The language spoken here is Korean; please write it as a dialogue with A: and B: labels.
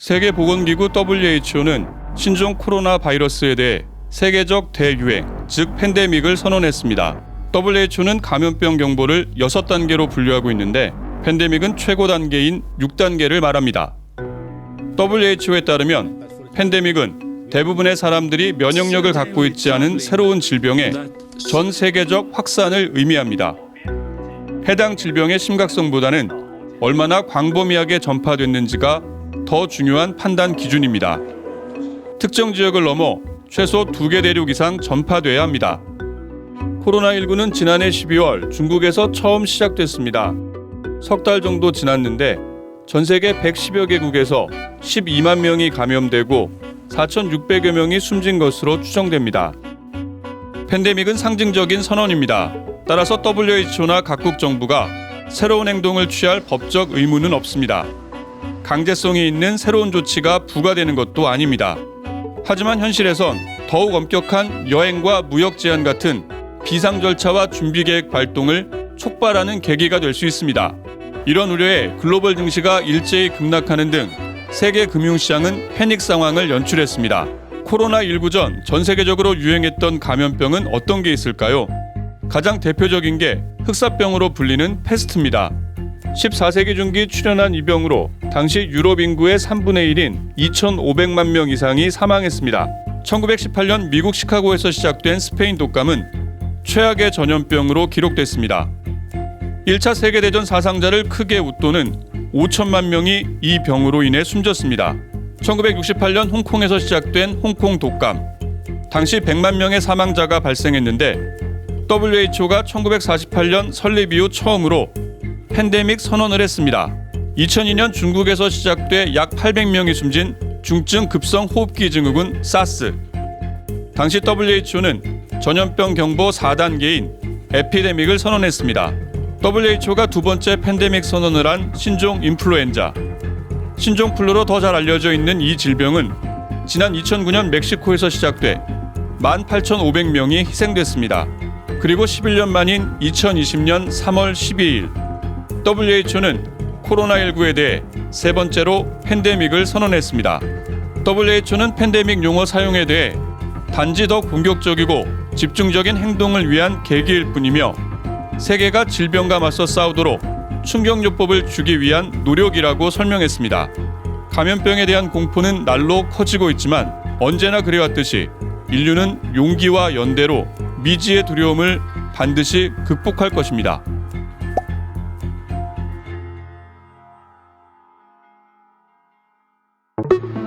A: 세계보건기구 WHO는 신종 코로나 바이러스에 대해 세계적 대유행, 즉 팬데믹을 선언했습니다. WHO는 감염병 경보를 6단계로 분류하고 있는데 팬데믹은 최고 단계인 6단계를 말합니다. WHO에 따르면 팬데믹은 대부분의 사람들이 면역력을 갖고 있지 않은 새로운 질병의 전 세계적 확산을 의미합니다. 해당 질병의 심각성보다는 얼마나 광범위하게 전파됐는지가 더 중요한 판단 기준입니다. 특정 지역을 넘어 최소 두 개 대륙 이상 전파돼야 합니다. 코로나19는 지난해 12월 중국에서 처음 시작됐습니다. 석 달 정도 지났는데 전 세계 110여 개국에서 12만 명이 감염되고 4,600여 명이 숨진 것으로 추정됩니다. 팬데믹은 상징적인 선언입니다. 따라서 WHO나 각국 정부가 새로운 행동을 취할 법적 의무는 없습니다. 강제성이 있는 새로운 조치가 부과되는 것도 아닙니다. 하지만 현실에선 더욱 엄격한 여행과 무역 제한 같은 비상 절차와 준비 계획 발동을 촉발하는 계기가 될 수 있습니다. 이런 우려에 글로벌 증시가 일제히 급락하는 등 세계 금융시장은 패닉 상황을 연출했습니다. 코로나19 전 전 세계적으로 유행했던 감염병은 어떤 게 있을까요? 가장 대표적인 게 흑사병으로 불리는 패스트입니다. 14세기 중기 출현한 이 병으로 당시 유럽 인구의 3분의 1인 2,500만 명 이상이 사망했습니다. 1918년 미국 시카고에서 시작된 스페인 독감은 최악의 전염병으로 기록됐습니다. 1차 세계대전 사상자를 크게 웃도는 5천만 명이 이 병으로 인해 숨졌습니다. 1968년 홍콩에서 시작된 홍콩 독감. 당시 100만 명의 사망자가 발생했는데 WHO가 1948년 설립 이후 처음으로 팬데믹 선언을 했습니다. 2002년 중국에서 시작돼 약 800명이 숨진 중증 급성 호흡기 증후군 사스. 당시 WHO는 전염병 경보 4단계인 에피데믹을 선언했습니다. WHO가 두 번째 팬데믹 선언을 한 신종 인플루엔자. 신종 플루로 더 잘 알려져 있는 이 질병은 지난 2009년 멕시코에서 시작돼 18,500명이 희생됐습니다. 그리고 11년 만인 2020년 3월 12일 WHO는 코로나19에 대해 세 번째로 팬데믹을 선언했습니다. WHO는 팬데믹 용어 사용에 대해 단지 더 공격적이고 집중적인 행동을 위한 계기일 뿐이며 세계가 질병과 맞서 싸우도록 충격요법을 주기 위한 노력이라고 설명했습니다. 감염병에 대한 공포는 날로 커지고 있지만 언제나 그래왔듯이 인류는 용기와 연대로 미지의 두려움을 반드시 극복할 것입니다. thank you.